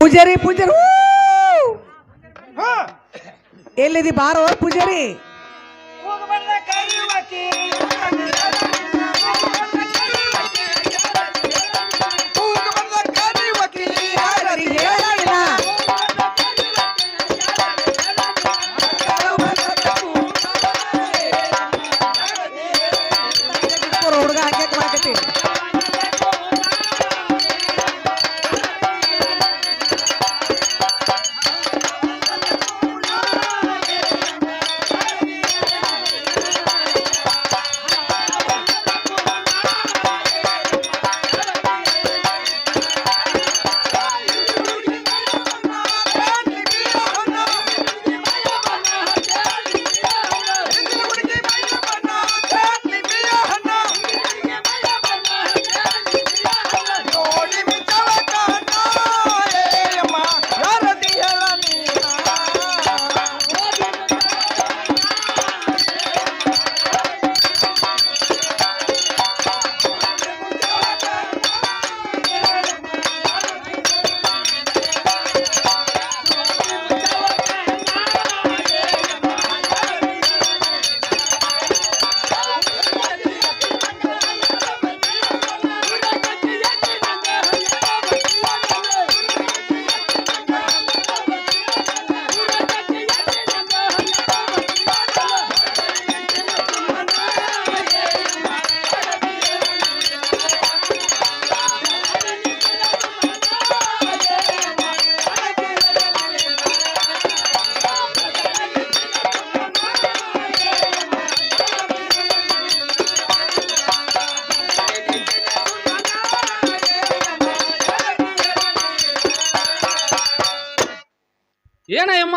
ಪೂಜಾರಿ ಪೂಜಾರಿ ಎಲ್ಲಿದಿ ಬಾರೋ ಪೂಜಾರಿ? ಹೋಗಬಾರ್ದ ಕರಿವಕಿ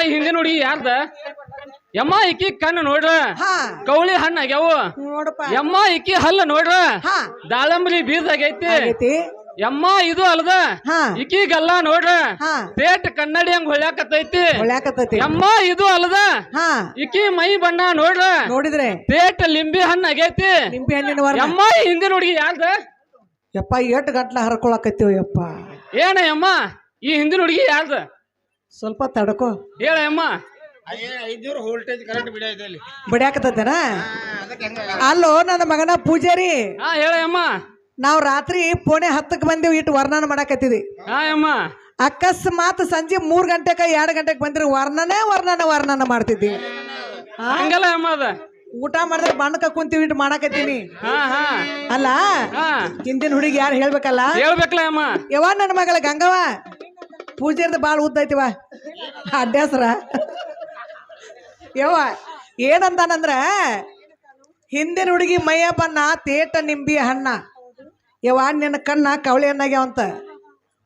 ನೋಡಿ ಹಿಂದಿನ ಹುಡುಗಿ ಯಾರ್ದ? ಯಮ್ಮ ಇಕ್ಕಿ ಕಣ್ಣು ನೋಡ್ರ? ಕೌಳಿ ಹಣ್ಣ ಆಗ್ಯಾವು. ಯಮ್ಮ ಇಕ್ಕಿ ಹಲ್ಲ ನೋಡ್ರ? ದಾಳಂಬರಿ ಬೀಜ ಆಗೈತಿ. ಯಮ್ಮ ಇದು ಅಲ್ದ? ಹಾ. ಈಕಿ ಗಲ್ಲ ನೋಡ್ರ? ಪೇಟ್ ಕನ್ನಡಿ ಹಂಗ ಹೊಳ್ಯಾಕತೈತಿ ಯಮ್ಮ ಇದು ಅಲ್ದ? ಈಕಿ ಮೈ ಬಣ್ಣ ನೋಡ್ರ? ನೋಡಿದ್ರೆ. ಪೇಟ್ ಲಿಂಬಿ ಹಣ್ಣು ಆಗೈತಿ. ಯಮ್ಮ ಈ ಹಿಂದಿನ ಹುಡುಗಿ ಯಾರ್ದ? ಯಪ್ಪ ಎಟ್ ಗಂಟ್ಲ ಹರ್ಕೊಳಕತ್ತೀವಿ ಯಪ್ಪ. ಏನ ಯಮ್ಮ ಈ ಹಿಂದಿನ ಹುಡುಗಿ ಯಾರ್ದ? ಸ್ವಲ್ಪ ತಡ್ಕೋ. ಹೇಳ ಯಮ್ಮ ಐದ್ನೂರು ವೋಲ್ಟೇಜ್ ಕರೆಂಟ್ ಬಿಡೈತೆ ಅಲ್ಲಿ. ಬಿಡ್ಯಾಕತ್ತೇನ ಅಲ್ಲೋ ನನ್ನ ಮಗನ ಪೂಜಾರಿ. ಹಾ ಹೇಳ ಯಮ್ಮ ನಾವು ರಾತ್ರಿ ಪೋಣೆ ಹತ್ತಕ್ಕೆ ಬಂದೇವು ಇಟ್ಟು ವರ್ಣನ ಮಾಡಾಕತ್ತಿದ್ವಿ. ಹಾ ಯಮ್ಮ ಅಕಸ್ಮಾತ್ ಸಂಜೆ ಮೂರ್ ಗಂಟೆಕ ಎರಡು ಗಂಟೆಗೆ ಬಂದ್ರೆ ವರ್ಣನೆ ವರ್ಣನ ವರ್ಣನ ಮಾಡ್ತಿದ್ವಿ. ಹಂಗಲ್ಲ ಯಮ್ಮ ಅದ. ಊಟ ಮಾಡಿದ್ರೆ ಬಣ್ಣಕ ಕುಂತೀವಿ ಇಟ್ಟು ಮಾಡಾಕತ್ತೀನಿ. ಹಾ ಹಾ. ಅಲ್ಲ? ಹಾ. ಹಿಂದಿನ ಹುಡುಗಿ ಯಾರು ಹೇಳ್ಬೇಕಲ್ಲ? ಹೇಳ್ಬೇಕಲ್ಲ ಅಮ್ಮ. ಯವ್ವ ನನ್ನ ಮಗಳ ಗಂಗವ್ವ. ಪೂಜೆರ್ದ ಭಾಳ ಉದ್ದ ಐತಿವ ಅಡ್ಡಸ್ರ ಯವ್ವ ಏನಂತಾನಂದ್ರ ಹಿಂದಿನ ಹುಡುಗಿ ಮೈಯ ಬಣ್ಣ ತೇಟ ನಿಂಬಿ ಹಣ್ಣ ಯವ್ವ, ನಿನ್ನ ಕಣ್ಣ ಕವಳಿ ಅಂತ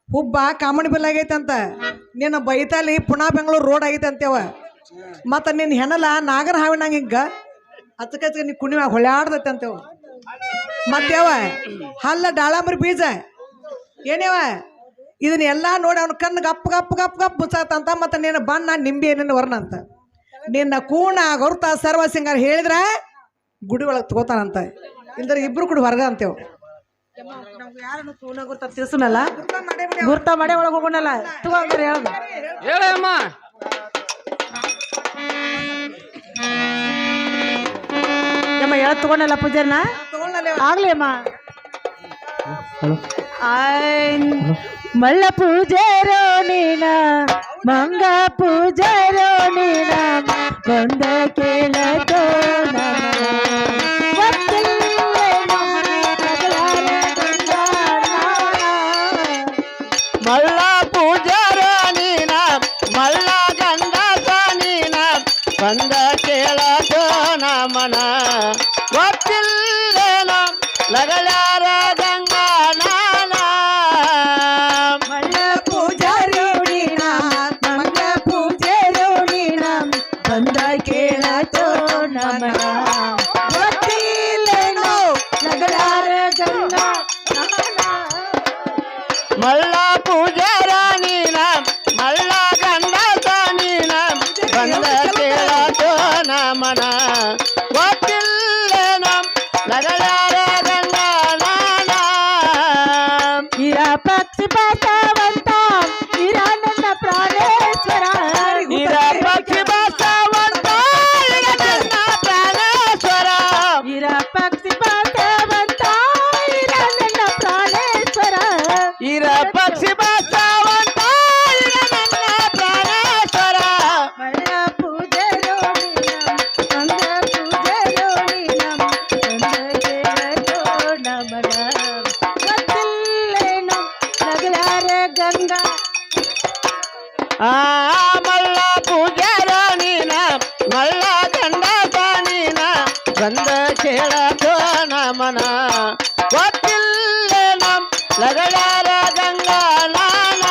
ಹುಬ್ಬ ಕಾಮಣಿ ಬಿಲ್ ಆಗೈತಂತ. ನಿನ್ನ ಬೈತಾಲಿ ಪುಣಾ ಬೆಂಗಳೂರು ರೋಡ್ ಆಗೈತೆ ಅಂತೇವ ಮತ್ತು ನಿನ್ನ ಹೆಣಲ ನಾಗರ ಹಾವಿನಂಗೆ ಹಿಂಗ ಹಚ್ಚಕಚ್ಚ ನೀ ಕುಣಿವ ಹೊಳ್ಯಾಡ್ದೈತೆ ಅಂತೇವ ಮತ್ತೇವ ಹಲ್ಲ ಡಾಳಂಬ್ರಿ ಬೀಜ. ಏನೇವ ಇದನ್ನ ಎಲ್ಲ ನೋಡಿ ಅವ್ನ ಕಣ್ಣು ಗಪ್ ಗಪ್ ಗಪ್ ಗಪ್ ಮುಚ್ಚಾತಂತ ಮತ್ತೆ ನಿನ್ನ ಬಣ್ಣ ನಿಂಬೆ ನಿನ್ನ ವರ್ಣ ಅಂತ. ನಿನ್ನ ಕೂಣ ಗೊರ್ತ ಸರ್ವ ಸಿಂಗಾರ ಹೇಳಿದ್ರೆ ಗುಡಿ ಒಳಗೆ ತಗೋತಾನಂತ. ಇಲ್ದ್ರೆ ಇಬ್ರು ಕೂಡ ಹೊರಗ ಅಂತೇವ್. ಗುರ್ತ ತಿಳ್ಸುನಲ್ಲ? ಗುರ್ತ ಮಡೆ ಒಳಗೆ ಹೋಗೋಣಲ್ಲ? ತಗೊಂಡ್ರೆ ಹೇಳೋದು ಹೇಳ. ಅಮ್ಮ. ಯಮ್ಮ ಹೇಳ ತಗೊಂಡಲ್ಲ ಪೂಜೆನ ಆಗ್ಲಿ ಅಮ್ಮ. ಮಳ್ಳ నీనా మంగ ಮಂಗ నీనా ನೀನ, ಬಂದ ಕೇಳತೋ ಮಲ್ಲ ಪೂಜಾರ ನೀನ, ಮಲ್ಲ ಗಂಡ ನೀನ, ಬಂದ ಕೇಳೋ ನಮನ ಗೊತ್ತಿಲ್ಲೇನ ಲಗಲಾರ ಗಂಗಾ ಬಂದ ಕೇಳೋಣ ಗೊತ್ತಿಲ್ಲ ನಮ್ ಲಗಳ ರಂಗಣ ಈ ಪಕ್ಷಿ ಮಲ್ಲ ಪೂಜಾರ ನೀನ ಮಲ್ಲ ಗಂಡ ನೀನ ಬಂದ ಕೇಳೋ ನಮನ ಗೊತ್ತಿಲ್ಲ ನಮ್ ಲಗಳಾರ ಗಂಗಾ ನಾನ.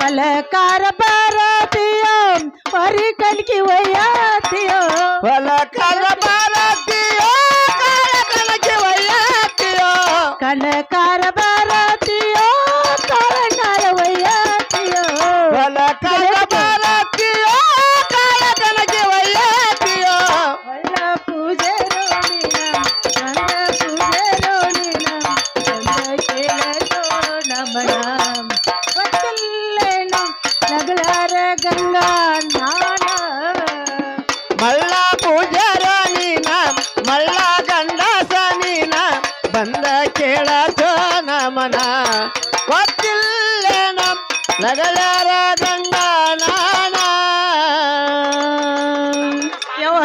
ಪಲಕಾರ ಭಾರತೀಯೋ ಪರಿ ಕಲ್ಕಿ ವಯ್ಯಾತಿಯ. ಹೊಲ ಕಾಲ ಬಾರತಿಯೋ ಕಾಲ ಕನಕೆ ವಯ್ಯಾತಿಯೋ. ಕನಕಾರ ಭಾರತೀಯೋ ನಮ್ ಲಗಳಾರ ಗಂಗಾ ನಾನ ಯವ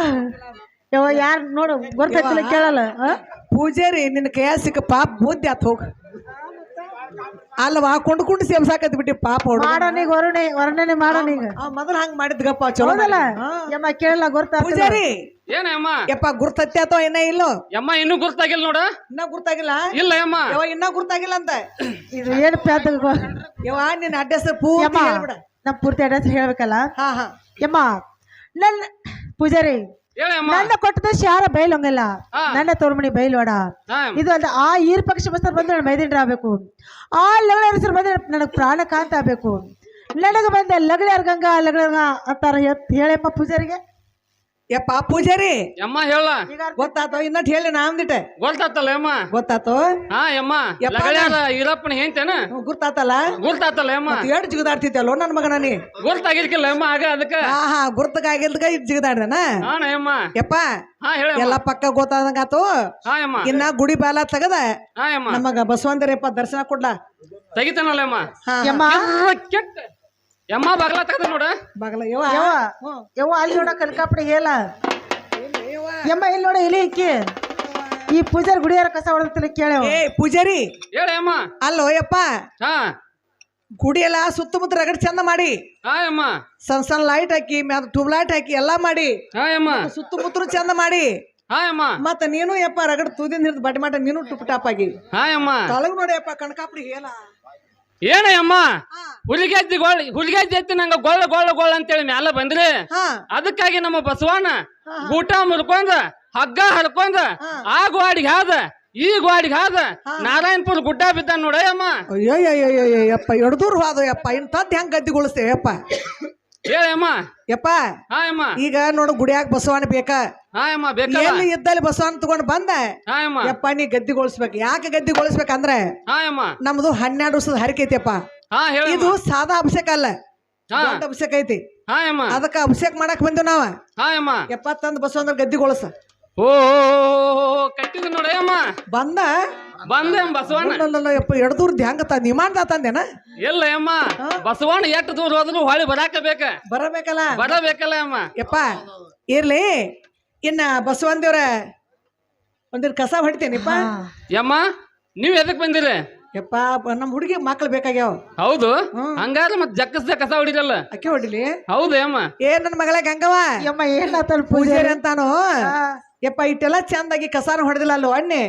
ಯವ ಯಾರು ನೋಡು ಗೊತ್ತಾಗ್ತಿಲ್ಲ ಕೇಳಲ್ಲ? ಪೂಜಾರಿ ನಿನ್ನ ಕೈಯ ಸಿಕ್ಕ ಪಾಪ ಬುದ್ಧಿ ಆತ್ ಹೋಗ ಅಲ್ವಾ? ಕೊಂಡು ಕೊಂಡು ಸೇವ್ಸಾಕತ್ ಬಿಟ್ಟಿ ಪಾಪ ಮಾಡೋನೀಗ ವರ್ಣೆ ವರ್ಣನೆ ಮಾಡೋನೀಗ. ಆ ಮೊದಲ ಹಂಗ ಮಾಡಿದ್ಗಪ್ಪ ಚಲೋ ಹೌದಲ್ಲ. ಯಮ್ಮ ಕೇಳಲ್ಲ ಗೊತ್ತಾಗ್ತದ ಪೂಜಾರಿ! ಏನ ಅಮ್ಮ ಯಪ್ಪ ಗುರ್ತತ್ತೆ ಅಥವಾ ಏನ ಇಲ್ಲೋ? ಯಮ್ಮ ಇನ್ನೂ ಗುರ್ತಾಗಿಲ್ಲ ನೋಡ. ಇನ್ನ ಗುರ್ತಾಗಿಲ್ಲ? ಇಲ್ಲ ಯಮ್ಮ. ಯವ ಇನ್ನ ಗುರ್ತಾಗಿಲ್ಲ ಅಂತ. ಇದು ಏನು ಪ್ಯಾತ ಯವ ನಿನ್ನ ಅಡ್ರೆಸ್ ಪೂರ್ತಿ ಹೇಳ್ಬಿಡ. ನಮ್ ಪೂರ್ತಿ ಅಡ್ರೆಸ್ ಹೇಳ್ಬೇಕಲ್ಲ? ಹಾ ಹಾ. ಯಮ್ಮ ನನ್ನ ಪೂಜಾರಿ ನನ್ನ ಕೊಟ್ಟದ ಯಾರ ಬೈಲೊಂಗಲ್ಲ. ನನ್ನ ತೋರ್ಮಣಿ ಬೈಲ್ವಾಡ. ಹಾ. ಇದು ಅಂತ ಆ ಈರ್ ಪಕ್ಷ ಬಸ್ತಾರೆ ಬಂದ್ರೆ ನಾನು ಮೈದಿಂಡ್ರ ಆಗ್ಬೇಕು. ಆ ಲಗಳ ಹೆಸರು ಬಂದ್ರೆ ನನಗೆ ಪ್ರಾಣ ಕಾಂತ ಆಗ್ಬೇಕು. ನನಗೆ ಬಂದ ಲಗಳ ಗಂಗಾ ಲಗಳಾರ ಅಂತಾರ ಹೇಳಪ್ಪ ಪೂಜಾರಿಗೆ. ಯಪ್ಪ ಪೂಜಾರಿ? ಯಮ್ಮ ಹೇಳ. ಗೊತ್ತಾತೋ? ಇನ್ನಟ್ ಹೇಳಿ ನಾಮ್ದಿಟ್ಟೆ ಗೊತ್ತಾತಲ್ಲ ಯಮ್ಮ? ಗೊತ್ತಾತೋ? ಹಾ ಯಮ್ಮ. ಈರಪ್ಪನ ಹೆಂತೇನ ಗುರ್ತಾತಲ್ಲ? ಗುರ್ತಾತಲ್ಲ ಯಮ್ಮ? ಎರಡು ಜಿಗದಾಡ್ತಿದ್ದಲ್ಲೋ ನನ್ನ ಮಗನ ನೀ? ಗುರ್ತಾಗಿರ್ಕಿಲ್ಲ ಯಮ್ಮ ಆಗ ಅದಕ್ಕ. ಹಾ ಹಾ ಗುರ್ತಗಾಗಿಲ್ದಗ ಇದ್ ಜಿಗದಾಡ್ದನ? ಹಾ ಯಮ್ಮ. ಯಪ್ಪ ಎಲ್ಲ ಪಕ್ಕ ಯಮ್ಮ. ಇನ್ನ ಗುಡಿ ಬಾಲ ತೆಗದ? ನಮಗ ಬಸವಂತರಪ್ಪ ದರ್ಶನ ಕೊಡ್ಲಾ? ತೆಗಿತಾನಲ್ಲ ಯಮ್ಮ. ಕೆಟ್ಟ ಯಮ್ಮ ಬಾಗ್ಲ ತೆಗ್ದ ನೋಡ. ಬಾಗಲ ಯವ್ವ ಯವ್ವ ಯವ್ವ ಅಲ್ಲಿ ನೋಡ ಕನಕಾಪಡಿ ಹೇಳ ಯಮ್ಮ ಇಲ್ಲಿ ನೋಡ ಇಲ್ಲಿ ಇಕ್ಕಿ. ಈ ಪೂಜಾರಿ ಗುಡಿಯಾರ ಕಸ ಹೊಡೆದಿಲ್ಲ ಕೇಳ. ಏ ಪೂಜಾರಿ. ಹೇಳ ಯಮ್ಮ. ಅಲ್ಲೋ ಯಪ್ಪ. ಹಾ. ಗುಡಿ ಎಲ್ಲ ಸುತ್ತಮುತ್ತ ರಗಡ್ ಚಂದ ಮಾಡಿ. ಹಾ ಯಮ್ಮ. ಸಣ್ಣ ಸಣ್ಣ ಲೈಟ್ ಹಾಕಿ ಮ್ಯಾಲ ಟ್ಯೂಬ್ ಲೈಟ್ ಹಾಕಿ ಎಲ್ಲಾ ಮಾಡಿ. ಸುತ್ತಮುತ್ತ ಯಮ್ಮ. ಸುತ್ತಮುತ್ತಲು ಚಂದ ಮಾಡಿ. ಹಾ ಯಮ್ಮ. ಮತ್ತ ನೀನು ಯಪ್ಪ ರಗಡ್ ತುದಿನ ಹಿಡಿದು ಬಟ್ಟೆ ಮಟ ನೀನು ಟುಪ್ ಟಾಪ್ ಆಗಿ. ಹಾ ಯಮ್ಮ. ತಳಗ್ ನೋಡಿ ಯಪ್ಪ ಕಣಕಾಪಡಿ ಹೇಳ ಏನ ಯಮ್ಮ ಹುಲಿಗೆದ್ದಿ ಗೋಳ್ ಹುಲಿಗೆದ್ದಿ ಎತ್ತಿ ನಂಗ ಗೊಳ್ಳ ಗೊಳ್ಳ ಗೊಳ್ಳ ಅಂತೇಳಿ ಮ್ಯಾಲ ಬಂದ್ರಿ? ಹಾ. ಅದಕ್ಕಾಗಿ ನಮ್ಮ ಬಸವಣ್ಣ ಊಟ ಮುರ್ಕೊಂಡ ಹಗ್ಗ ಹರ್ಕೊಂಡ ಆ ಗೋಡಿಗೆ ಹಾದ ಈ ಗೋಡಿಗೆ ಹಾದ ನಾರಾಯಣಪುರ ಗುಡ್ಡ ಬಿದ್ದ ನೋಡಯ್ಯಮ್ಮ. ಅಯ್ಯಯ್ಯಪ್ಪ ಯಪ್ಪ ಹಾದಯ್ಯಪ್ಪ ಹೋದ ಯಪ್ಪ ಇಂಥದ್ದು ಹೆಂಗ್ ಗದ್ದಿಗೊಳಿಸ್ತೇವೆ ಯಪ್ಪ? ಹೇಳಮ್ಮ ಯಪ್ಪ ಹಾಯಮ್ಮ ಈಗ ನೋಡು ಗುಡಿಯಾಗ ಬಸವಣ್ಣ ಬೇಕಾ. ಹಾಯಮ್ಮ ಎಲ್ಲಿ ಇದ್ದಲ್ಲಿ ಬಸವಣ್ಣ ತಗೊಂಡ್ ಬಂದ? ಹಾಯಮ್ಮ ಯಪ್ಪ ನೀ ಗದ್ದಿಗೊಳಿಸ್ಬೇಕು. ಯಾಕೆ ಗದ್ದಿಗೊಳಿಸ್ಬೇಕಂದ್ರೆ ಹಾ ಯಮ್ಮ ನಮ್ದು ಹನ್ನೆರಡು ವರ್ಷದ ಹರಿಕೆ ಐತಿಯಪ್ಪ ಇದು ಸಾದಾ ಅಭಿಷೇಕ ಅಲ್ಲ. ದೊಡ್ಡ ಅಭಿಷೇಕ ಐತಿ. ಹಾ ಯಮ್ಮ ಅದಕ್ಕ ಅಭಿಷೇಕ ಮಾಡಕ್ ಬಂದಿವ್ ನಾವ. ಹಾ ಯಮ್ಮ ಎಪ್ಪತ್ತೊಂದು ಬಸವಂದ್ರ ಗದ್ದಿಗೊಳಿಸ. ಓ ಕಟ್ಟಿದ ನೋಡಯ್ಯಮ್ಮ ಬಂದ ಬಂದೆ ಬಸವಣ್ಣ. ಅಲ್ಲಲ್ಲ ಯಪ್ಪ ಎಡ್ದೂರ್ದ ಹೆಂಗ ತ ನಿಮಾಂಡ ತಂದೇನ ಎಲ್ಲ ಯಮ್ಮ ಬಸವಣ್ಣ ಎಷ್ಟು ದೂರ ಹೋದ್ರು ಹೊಳಿ ಬರಾಕ ಬೇಕ ಬರಬೇಕಲ್ಲ? ಬರಬೇಕಲ್ಲ ಅಮ್ಮ. ಯಪ್ಪ ಇರ್ಲಿ. ಇನ್ನ ಬಸವಂದೇವ್ರ ಒಂದಿರ ಕಸ ಹೊಡಿತೇನಿಪ್ಪ? ಯಮ್ಮ ನೀವ್ ಎದಕ್ ಬಂದಿರಿ? ಯಪ್ಪ ನಮ್ಮ ನಮ್ ಹುಡುಗಿ ಮಕ್ಳು ಬೇಕಾಗ್ಯಾವ. ಹೌದು. ಹಂಗಾದ್ರೆ ಮತ್ತೆ ಜಕ್ಕಸ್ದ ಕಸ ಹೊಡಿರಲ್ಲ. ಅಕ್ಕಿ ಹೊಡಿಲಿ? ಹೌದು ಯಮ್ಮ. ಏ ನನ್ನ ಮಗಳ ಗಂಗವ ಯಮ್ಮ ಏನಾತಲ್ ಪೂಜಾರಿ? ಪೂಜಾರಿ ಅಂತಾನು? ಯಪ್ಪ ಇಟ್ಟೆಲ್ಲ ಚಂದಾಗಿ ಕಸಾನ ಹೊಡೆದಿಲ್ಲ ಅಲ್ಲೋ ಅಣ್ಣೆ?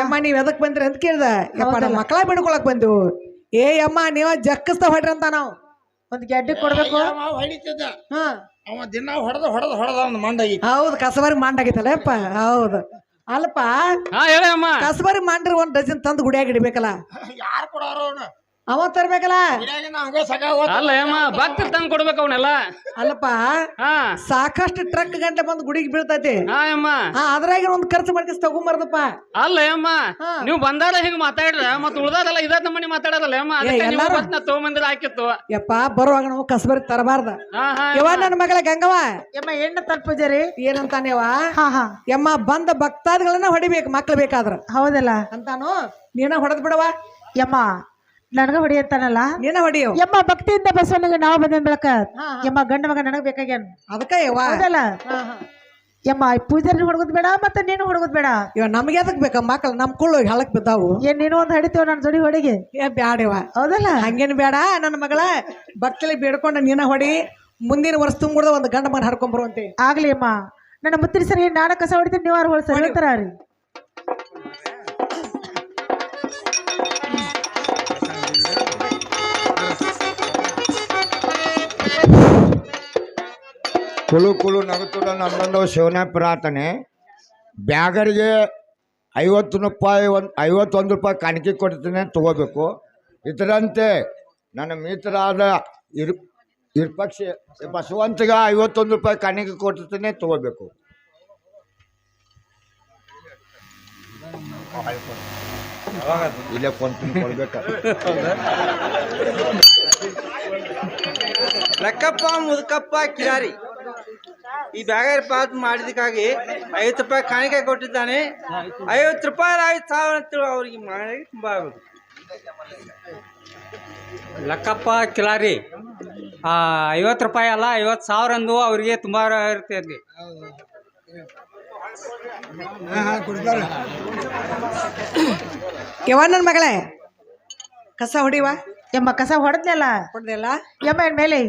ಯಮ್ಮ ನೀವ್ ಎದಕ್ ಬಂದ್ರಿ ಅಂತ ಕೇಳ್ದ. ಯಪ್ಪ ನಮ್ಮ ಮಕ್ಕಳ ಬಿಡ್ಕೊಳಕ್ ಬಂದು ಏ ಯಮ್ಮ ನೀವ ಜಕ್ಕಸ್ತ ಹೊಡ್ರಿ ಅಂತ ನಾವು. ಒಂದ್ ಗೆಡ್ಡೆ ಕೊಡ್ಬೇಕು. ಹೊಡಿತಿದ್ದ. ಅವ ದಿನ ಹೊಡೆದ ಹೊಡೆದ ಹೊಡೆದ ಮಂಡ ಮಂಡಾಗಿ ಹೌದು ಕಸಬಾರಿ ಮಾಡಾಗಿತ್ತಲ್ಲ ಯಪ್ಪ. ಹೌದು. ಅಲ್ಪ ಹಾ ಹೇಳಮ್ಮ ಕಸಬಾರಿ ಮಾಡ್ರಿ ಒಂದ್ ಡಜನ್ ತಂದು ಗುಡಿಯಾಗ ಇಡ್ಬೇಕಲ್ಲ. ಯಾರು ಕೊಡೋರು ಅವ್ನ? ಅವ ತರ್ಬೇಕಲ್ಲ? ಅಲ್ಲ ಯಮ್ಮ ಭಕ್ತರ್ ತಂದ್ ಕೊಡ್ಬೇಕು ಅವನ್ನೆಲ್ಲ ಅಲ್ಲಪ್ಪ ಹಾ. ಸಾಕಷ್ಟು ಟ್ರಕ್ ಗಂಟೆ ಬಂದು ಗುಡಿಗೆ ಬೀಳ್ತೈತಿ. ಹಾ ಯಮ್ಮ. ಹಾ ಅದ್ರಾಗ ಒಂದ್ ಖರ್ಚು ಮಾಡ್ಕಸ್ ತಗೊಂಬಾರ್ದಪ್ಪ. ಅಲ್ಲ ಯಮ್ಮ ನೀವ್ ಬಂದಾರ ಹಿಂಗ್ ಮಾತಾಡ್ರ ಮತ್ ಉಳ್ದಾರಲ್ಲ ಇದ ನಮ್ಮನಿ ಮಾತಾಡೋದಲ್ಲ ಯಮ್ಮ? ಅದಕ್ಕೆ ತಗೊಂಬಂದಿರ ಹಾಕಿತ್ತು. ಯಪ್ಪ ಬರುವಾಗ ನಾವು ಕಸಬರಿ ತರಬಾರ್ದ. ಯವ್ವ ನನ್ನ ಮಗಳ ಗಂಗವ ಯಮ್ಮ ಹೆಣ್ಣು ತಲ್ಪಜರಿ ಪೂಜಾರಿ. ಏನಂತಾನೇವ ಹಾ ಹಾ. ಯಮ್ಮ ಬಂದ ಭಕ್ತಾದಿಗಳನ್ನ ಹೊಡಿಬೇಕು ಮಕ್ಳು ಬೇಕಾದ್ರ. ಹೌದಲ್ಲ. ಅಂತಾನು? ನೀನ ಹೊಡೆದ್ ಬಿಡವಾ ಯಮ್ಮ ನನಗ ಹೊಡಿಯತ್ತಾನಲ್ಲ ನೀನ ಹೊಡಿಯೋ. ಯಮ್ಮ ಭಕ್ತಿಯಿಂದ ಬಸವನಿಗೆ ನಾವು ಬಂದ ಬೆಳಕ. ಯಮ್ಮ ಗಂಡ ಮಗ ನನಗ ಬೇಕಾಗ್ಯಾನ? ಅದಕ್ಕ ಯವ್ವ. ಹೌದಲ್ಲ. ಯಮ್ಮ ಪೂಜಾರಿ ಹುಡುಗದ್ ಬೇಡ ಮತ್ತೆ ನೀನು ಹುಡುಗದ್ ಬೇಡ? ಇವ ನಮ್ಗೆ ಎದಕ್ ಬೇಕ? ಮಕ್ಳು ನಮ್ ಕುಳ್ಳು ಹಳಕ್ ಬಿದ್ದಾವು. ಏನ್ ನೀನು ಒಂದ್ ಹಡಿತೇವ ನನ್ನ ಜೋಡಿ ಹೊಡಿಗೆ? ಏ ಬ್ಯಾಡವ ಹೌದಲ್ಲ? ಹಂಗೇನ್ ಬೇಡ ನನ್ನ ಮಗಳ. ಬಕ್ಕಲಿ ಬೇಡ್ಕೊಂಡ ನೀನ ಹೊಡಿ. ಮುಂದಿನ ವರ್ಷ ತುಂಬಿಡ್ದ ಒಂದು ಗಂಡ ಮನ ಹಡ್ಕೊಂಡ್ ಬರುವಂತೆ. ಆಗ್ಲಿ ಅಮ್ಮ. ನನ್ನ ಮುತ್ತಿನ ಸರಿ ನಾನ ಕಸ ಹೊಡಿತೀನಿ ನೀವು ಅವ್ರು ಹೇಳ್ತಾರ ರೀ. ಕುಳು ಕುಳು ನಗುತ್ತದ ನಮ್ಮೊಂದು ಶಿವನ ಪ್ರಾರ್ಥನೆ. ಬ್ಯಾಗರಿಗೆ ಐವತ್ತು ರೂಪಾಯಿ ಒಂದು, ಐವತ್ತೊಂದು ರೂಪಾಯಿ ಕಾಣಿಕೆ ಕೊಡ್ತೀನಿ ತಗೋಬೇಕು. ಇದರಂತೆ ನನ್ನ ಮಿತ್ರರಾದ ಇರ್, ಇರ್ಪಕ್ಷಿ, ಬಸವಂತಗ ಐವತ್ತೊಂದು ರೂಪಾಯಿ ಕಾಣಿಕೆ ಕೊಡ್ತೀನಿ ತಗೋಬೇಕು. ಇಲ್ಲೇ ಫೋನ್ ಕೊಡ್ಬೇಕು ಲೆಕ್ಕಪ್ಪ, ಮುದುಕಪ್ಪ, ಕಿರಾರಿ. ಈ ಬ್ಯಾಗರ್ ಪಾಸ್ ಮಾಡಿದಕ್ಕಾಗಿ ಐವತ್ತು ರೂಪಾಯಿ ಕಾಣಿಕೆ ಕೊಟ್ಟಿದ್ದಾನೆ. ಐವತ್ತು ರೂಪಾಯಿ ಐದು ಸಾವಿರ ಅಂತ ಅವ್ರಿಗೆ ಮಾಡಿ ತುಂಬಾ ಆಗೋದು. ಲಕ್ಕಪ್ಪ ಕಿಲಾರಿ. ಆ, ಐವತ್ತು ರೂಪಾಯಿ ಅಲ್ಲ ಐವತ್ತು ಸಾವಿರ ಅಂದು ಅವರಿಗೆ ತುಂಬ ಇರ್ತೈತಿ ಅಲ್ಲಿ. ನನ್ನ ಮಗಳೇ ಕಸ ಹೊಡಿವಾ? ಯಮ್ಮ ಕಸ ಹೊಡೆದ್ನಲ್ಲ? ಹೊಡೆದಲ್ಲ ಯಮ್ಮ ಮೇಲೆ?